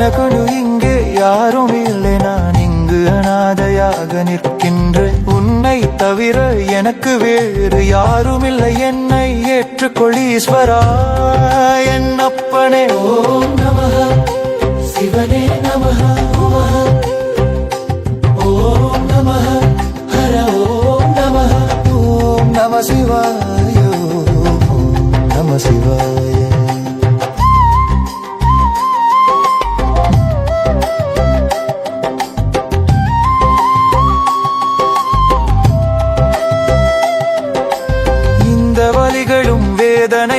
எனக்குன்னு இங்கே யாரும் இல்லை. நான் இங்கு அனாதையாக நிற்கின்றேன். உன்னை தவிர எனக்கு வேறு யாரும் இல்லை. என்னை ஏற்றுக்கொள் ஈஸ்வரா என் அப்பனே. ஓம் நமः சிவனே நமः ஓம் நமः ஹர ஓம் நமः ஓம் நம சிவாய நம சிவாய.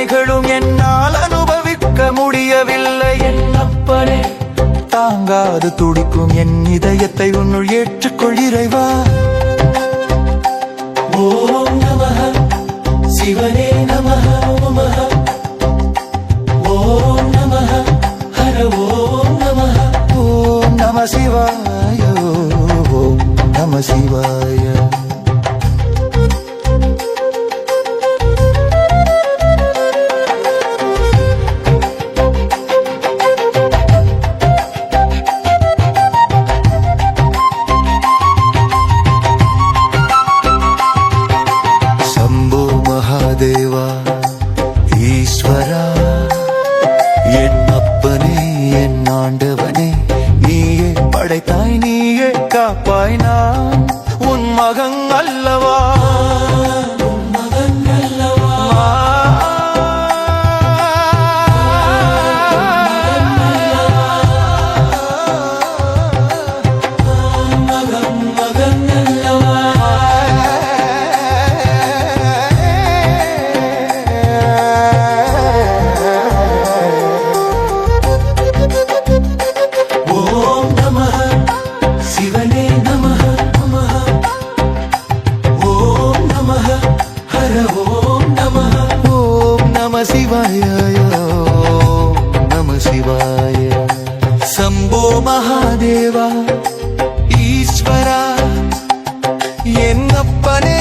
வேதனைகளும் என்னால் அனுபவிக்க முடியவில்லை. என்னப்பனே தாங்காது துடிக்கும் என் இதயத்தை உன்னுள் ஏற்றுக்கொள் இறைவா. ஓம் நம சிவனே நம ஓம் நம ஹர ஓம் நம ஓம் நம சிவாய ஓம் நம சிவாய. தேவா ஈஸ்வரா என் அப்பனே என் ஆண்டவனே நீயே படைத்தாய் நீயே காப்பாய் நான் உன் மகன் அல்லவா சிவாய ஓம் நம சிவாய சம்போ மகாதேவா ஈஸ்வரா என்னப்பனே